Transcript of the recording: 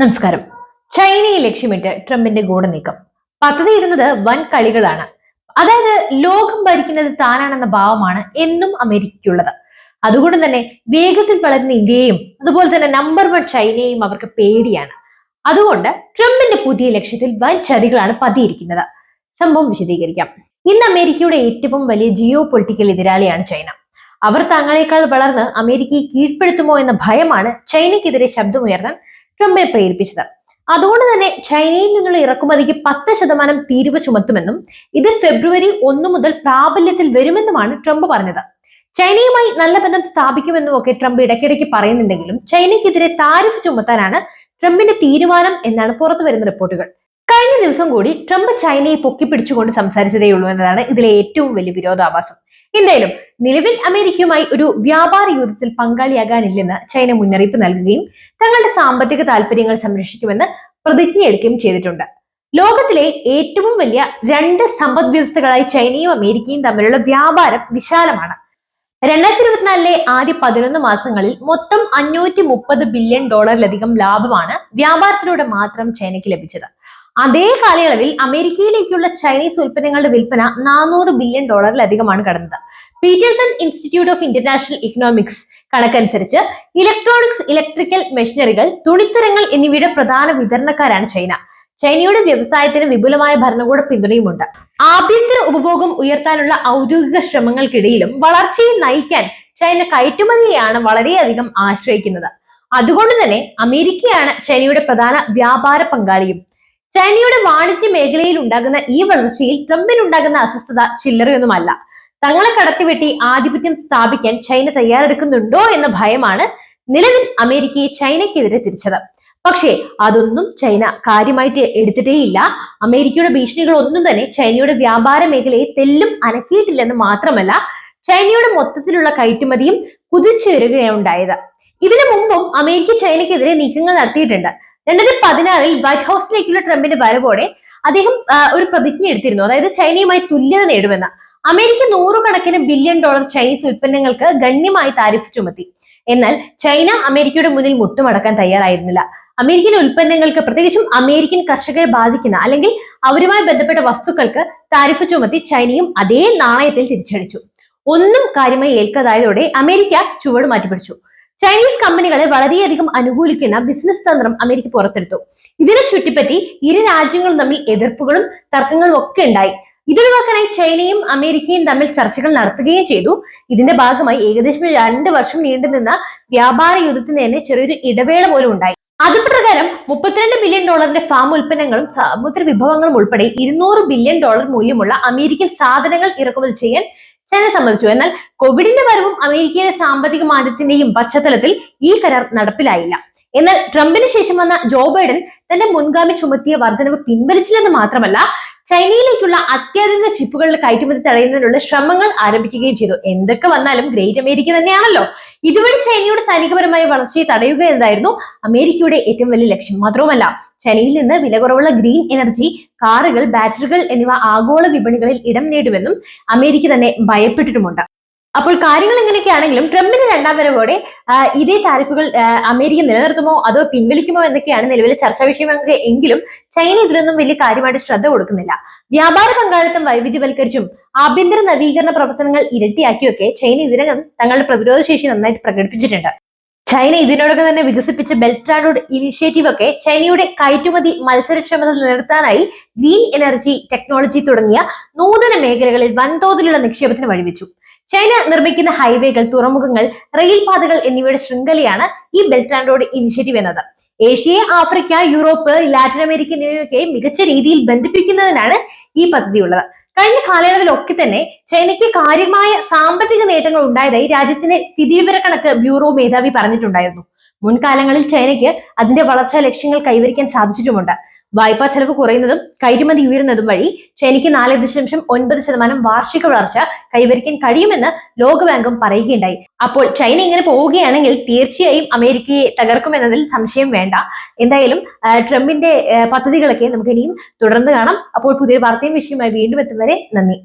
നമസ്കാരം. ചൈനയെ ലക്ഷ്യമിട്ട് ട്രംപിന്റെ ഗൂഢനീക്കം. പദ്ധതി ഇടുന്നത് വൻ കളികളാണ്. അതായത് ലോകം ഭരിക്കുന്നത് താനാണെന്ന ഭാവമാണ് എന്നും അമേരിക്കയ്ക്കുള്ളത്. അതുകൊണ്ട് തന്നെ വേഗത്തിൽ വളരുന്ന ഇന്ത്യയും അതുപോലെ തന്നെ നമ്പർ വൺ ചൈനയും അവർക്ക് പേടിയാണ്. അതുകൊണ്ട് ട്രംപിന്റെ പുതിയ ലക്ഷ്യത്തിൽ വൻ ചതികളാണ് പതിയിരിക്കുന്നത്. സംഭവം വിശദീകരിക്കാം. ഇന്ന് അമേരിക്കയുടെ ഏറ്റവും വലിയ ജിയോ പൊളിറ്റിക്കൽ എതിരാളിയാണ് ചൈന. അവർ തങ്ങളെക്കാൾ വളർന്ന് അമേരിക്കയെ കീഴ്പ്പെടുത്തുമോ എന്ന ഭയമാണ് ചൈനയ്ക്കെതിരെ ശബ്ദമുയർത്താൻ ട്രംപിനെ പ്രേരിപ്പിച്ചത്. അതുകൊണ്ട് തന്നെ ചൈനയിൽ നിന്നുള്ള ഇറക്കുമതിക്ക് പത്ത് ശതമാനം തീരുവ ചുമത്തുമെന്നും ഇത് ഫെബ്രുവരി ഒന്ന് മുതൽ പ്രാബല്യത്തിൽ വരുമെന്നുമാണ് ട്രംപ് പറഞ്ഞത്. ചൈനയുമായി നല്ല ബന്ധം സ്ഥാപിക്കുമെന്നും ഒക്കെ ട്രംപ് ഇടയ്ക്കിടയ്ക്ക് പറയുന്നുണ്ടെങ്കിലും ചൈനയ്ക്കെതിരെ താരിഫ് ചുമത്താനാണ് ട്രംപിന്റെ തീരുമാനം എന്നാണ് പുറത്തു വരുന്ന റിപ്പോർട്ടുകൾ. കഴിഞ്ഞ ദിവസം കൂടി ട്രംപ് ചൈനയെ പൊക്കിപ്പിടിച്ചുകൊണ്ട് സംസാരിച്ചതേയുള്ളൂ എന്നതാണ് ഇതിലെ ഏറ്റവും വലിയ വിരോധാഭാസം. എന്തായാലും നിലവിൽ അമേരിക്കയുമായി ഒരു വ്യാപാര യുദ്ധത്തിൽ പങ്കാളിയാകാനില്ലെന്ന് ചൈന മുന്നറിയിപ്പ് നൽകുകയും തങ്ങളുടെ സാമ്പത്തിക താല്പര്യങ്ങൾ സംരക്ഷിക്കുമെന്ന് പ്രതിജ്ഞയെടുക്കുകയും ചെയ്തിട്ടുണ്ട്. ലോകത്തിലെ ഏറ്റവും വലിയ രണ്ട് സമ്പദ് വ്യവസ്ഥകളായി ചൈനയും അമേരിക്കയും തമ്മിലുള്ള വ്യാപാരം വിശാലമാണ്. രണ്ടായിരത്തി ഇരുപത്തിനാലിലെ ആദ്യ പതിനൊന്ന് മാസങ്ങളിൽ മൊത്തം അഞ്ഞൂറ്റി മുപ്പത് ബില്യൺ ഡോളറിലധികം ലാഭമാണ് വ്യാപാരത്തിലൂടെ മാത്രം ചൈനയ്ക്ക് ലഭിച്ചത്. അതേ കാലയളവിൽ അമേരിക്കയിലേക്കുള്ള ചൈനീസ് ഉൽപ്പന്നങ്ങളുടെ വിൽപ്പന നാനൂറ് ബില്യൺ ഡോളറിലധികമാണ് കടന്നത്. Peterson institute of international economics കണക്കനുസരിച്ച് ഇലക്ട്രോണിക്സ് ഇലക്ട്രിക്കൽ മെഷീനറികൾ തുണിത്തരങ്ങൾ എന്നിവയുടെ പ്രധാന വിതരണക്കാരാണ് ചൈന. ചൈനയുടെ വ്യവസായത്തിന് വിപുലമായ ഭരണകൂട പിന്തുണയുമുണ്ട്. ആഭ്യന്തര ഉപഭോഗം ഉയർത്താനുള്ള ഔദ്യോഗിക ശ്രമങ്ങൾക്കിടയിലും വളർച്ചയെ നയിക്കാൻ ചൈന കയറ്റുമതിയെയാണ് വളരെയധികം ആശ്രയിക്കുന്നത്. അതുകൊണ്ട് തന്നെ അമേരിക്കയാണ് ചൈനയുടെ പ്രധാന വ്യാപാര പങ്കാളിയും. ചൈനയുടെ വാണിജ്യ മേഖലയിൽ ഉണ്ടാകുന്ന ഈ വളർച്ചയിൽ ട്രംപിനുണ്ടാകുന്ന അസ്വസ്ഥത ചില്ലറയൊന്നുമല്ല തങ്ങളെ കടത്തിവെട്ടി ആധിപത്യം സ്ഥാപിക്കാൻ ചൈന തയ്യാറെടുക്കുന്നുണ്ടോ എന്ന ഭയമാണ് നിലവിൽ അമേരിക്കയെ ചൈനയ്ക്കെതിരെ തിരിച്ചത്. പക്ഷേ അതൊന്നും ചൈന കാര്യമായിട്ട് എടുത്തിട്ടേയില്ല. അമേരിക്കയുടെ ഭീഷണികൾ ഒന്നും തന്നെ ചൈനയുടെ വ്യാപാര മേഖലയെ തെല്ലും അനക്കിയിട്ടില്ലെന്ന് മാത്രമല്ല ചൈനയുടെ മൊത്തത്തിലുള്ള കയറ്റുമതിയും കുതിച്ചുയരുകയാണ് ഉണ്ടായത്. ഇതിനു മുമ്പും അമേരിക്ക ചൈനയ്ക്കെതിരെ നീക്കങ്ങൾ നടത്തിയിട്ടുണ്ട്. രണ്ടായിരത്തി പതിനാറിൽ വൈറ്റ് ഹൗസിലേക്കുള്ള ട്രംപിന്റെ വരവോടെ അദ്ദേഹം ഒരു പ്രതിജ്ഞ എടുത്തിരുന്നു. അതായത് ചൈനയുമായി തുല്യത നേടുമെന്ന. അമേരിക്ക നൂറുകണക്കിന് ബില്യൺ ഡോളർ ചൈനീസ് ഉൽപ്പന്നങ്ങൾക്ക് ഗണ്യമായി താരിഫ് ചുമത്തി. എന്നാൽ ചൈന അമേരിക്കയുടെ മുന്നിൽ മുട്ടുമടക്കാൻ തയ്യാറായിരുന്നില്ല. അമേരിക്കൻ ഉൽപ്പന്നങ്ങൾക്ക് പ്രത്യേകിച്ചും അമേരിക്കൻ കർഷകരെ ബാധിക്കുന്ന അല്ലെങ്കിൽ അവരുമായി ബന്ധപ്പെട്ട വസ്തുക്കൾക്ക് താരിഫ് ചുമത്തി ചൈനയും അതേ നാണയത്തിൽ തിരിച്ചടിച്ചു. ഒന്നും കാര്യമായി ഏൽക്കാതായതോടെ അമേരിക്ക ചുവട് മാറ്റിപ്പിടിച്ചു. ചൈനീസ് കമ്പനികളെ വളരെയധികം അനുകൂലിക്കുന്ന ബിസിനസ് തന്ത്രം അമേരിക്ക പുറത്തെടുത്തു. ഇതിനെ ചുറ്റിപ്പറ്റി ഇരു രാജ്യങ്ങളും തമ്മിൽ എതിർപ്പുകളും തർക്കങ്ങളും ഒക്കെ ഉണ്ടായി. ഇതൊഴിവാക്കാനായി ചൈനയും അമേരിക്കയും തമ്മിൽ ചർച്ചകൾ നടത്തുകയും ചെയ്തു. ഇതിന്റെ ഭാഗമായി ഏകദേശം രണ്ട് വർഷം നീണ്ടുനിന്ന വ്യാപാര യുദ്ധത്തിന് തന്നെ ചെറിയൊരു ഇടവേള പോലും ഉണ്ടായി. അതുപ്രകാരം മുപ്പത്തിരണ്ട് ബില്യൺ ഡോളറിന്റെ ഫാം ഉൽപ്പന്നങ്ങളും സമുദ്ര വിഭവങ്ങളും ഉൾപ്പെടെ ഇരുന്നൂറ് ബില്യൺ ഡോളർ മൂല്യമുള്ള അമേരിക്കൻ സാധനങ്ങൾ ഇറക്കുമതി ചെയ്യാൻ ചൈന സമ്മതിച്ചു എന്നാൽ കോവിഡിന്റെ വരവും അമേരിക്കയിലെ സാമ്പത്തിക മാന്ദ്യത്തിന്റെയും പശ്ചാത്തലത്തിൽ ഈ കരാർ നടപ്പിലായില്ല. എന്നാൽ ട്രംപിന് ശേഷം വന്ന ജോ ബൈഡൻ തന്റെ മുൻഗാമി ചുമത്തിയ വർധനവ് പിൻവലിച്ചില്ലെന്ന് മാത്രമല്ല ചൈനയിലേക്കുള്ള അത്യാധുനിക ചിപ്പുകളുടെ കയറ്റുമതി തടയുന്നതിനുള്ള ശ്രമങ്ങൾ ആരംഭിക്കുകയും ചെയ്തു. എന്തൊക്കെ വന്നാലും ഗ്രേറ്റ് അമേരിക്ക തന്നെയാണല്ലോ. ഇതുവഴി ചൈനയുടെ സൈനികപരമായ വളർച്ചയെ തടയുക എന്നതായിരുന്നു അമേരിക്കയുടെ ഏറ്റവും വലിയ ലക്ഷ്യം. മാത്രവുമല്ല ചൈനയിൽ നിന്ന് വില കുറവുള്ള ഗ്രീൻ എനർജി കാറുകൾ ബാറ്ററികൾ എന്നിവ ആഗോള വിപണികളിൽ ഇടം നേടുമെന്നും അമേരിക്ക തന്നെ ഭയപ്പെട്ടിട്ടുമുണ്ട്. അപ്പോൾ കാര്യങ്ങൾ ഇങ്ങനെയൊക്കെയാണെങ്കിലും ട്രംപിന്റെ രണ്ടാം വരവോടെ ഇതേ താരിഫുകൾ അമേരിക്ക നിലനിർത്തുമോ അതോ പിൻവലിക്കുമോ എന്നൊക്കെയാണ് നിലവിലെ ചർച്ചാ വിഷയമെങ്കിൽ എങ്കിലും ചൈന ഇതിലൊന്നും വലിയ കാര്യമായിട്ട് ശ്രദ്ധ കൊടുക്കുന്നില്ല. വ്യാപാര പങ്കാളിത്തം വൈവിധ്യവൽക്കരിച്ചും ആഭ്യന്തര നവീകരണ പ്രവർത്തനങ്ങൾ ഇരട്ടിയാക്കിയൊക്കെ ചൈന ഇതിനകം തങ്ങളുടെ പ്രതിരോധ ശേഷി നന്നായിട്ട് പ്രകടിപ്പിച്ചിട്ടുണ്ട്. ചൈന ഇതിനോടൊപ്പം തന്നെ വികസിപ്പിച്ച ബെൽറ്റ് റോഡ് ഇനിഷ്യേറ്റീവ് ഒക്കെ ചൈനയുടെ കയറ്റുമതി മത്സരക്ഷമത നിലനിർത്താനായി ഗ്രീൻ എനർജി ടെക്നോളജി തുടങ്ങിയ നൂതന മേഖലകളിൽ വൻതോതിലുള്ള നിക്ഷേപത്തിന് വഴിവെച്ചു. ചൈന നിർമ്മിക്കുന്ന ഹൈവേകൾ തുറമുഖങ്ങൾ റെയിൽ പാതകൾ എന്നിവയുടെ ശൃംഖലയാണ് ഈ ബെൽറ്റ് ആൻഡ് റോഡ് ഇനിഷ്യേറ്റീവ് എന്നത്. Asia Africa Europe Latin America എന്നിവയൊക്കെ മികച്ച രീതിയിൽ ബന്ധിപ്പിക്കുന്നതിനാണ് ഈ പദ്ധതി ഉള്ളത് കഴിഞ്ഞ കാലയളവിലൊക്കെ തന്നെ ചൈനയ്ക്ക് കാര്യമായ സാമ്പത്തിക നേട്ടങ്ങൾ ഉണ്ടായതായി രാജ്യത്തിന്റെ സ്ഥിതിവിവരക്കണക്ക് ബ്യൂറോ മേധാവി പറഞ്ഞിട്ടുണ്ടായിരുന്നു. മുൻകാലങ്ങളിൽ ചൈനയ്ക്ക് അതിന്റെ വളർച്ചാ ലക്ഷ്യങ്ങൾ കൈവരിക്കാൻ സാധിച്ചിട്ടുമുണ്ട്. വായ്പാ ചെലവ് കുറയുന്നതും കയറ്റുമതി ഉയരുന്നതും വഴി ചൈനയ്ക്ക് നാല് ദശാംശം ഒൻപത് ശതമാനം വാർഷിക വളർച്ച കൈവരിക്കാൻ കഴിയുമെന്ന് ലോകബാങ്കും പറയുകയുണ്ടായി. അപ്പോൾ ചൈന ഇങ്ങനെ പോവുകയാണെങ്കിൽ തീർച്ചയായും അമേരിക്കയെ തകർക്കുമെന്നതിൽ സംശയം വേണ്ട. എന്തായാലും ട്രംപിന്റെ പദ്ധതികളൊക്കെ നമുക്ക് ഇനിയും തുടർന്ന് കാണാം. അപ്പോൾ പുതിയ വാർത്തയും വിഷയമായി വീണ്ടും എത്തും വരെ നന്ദി.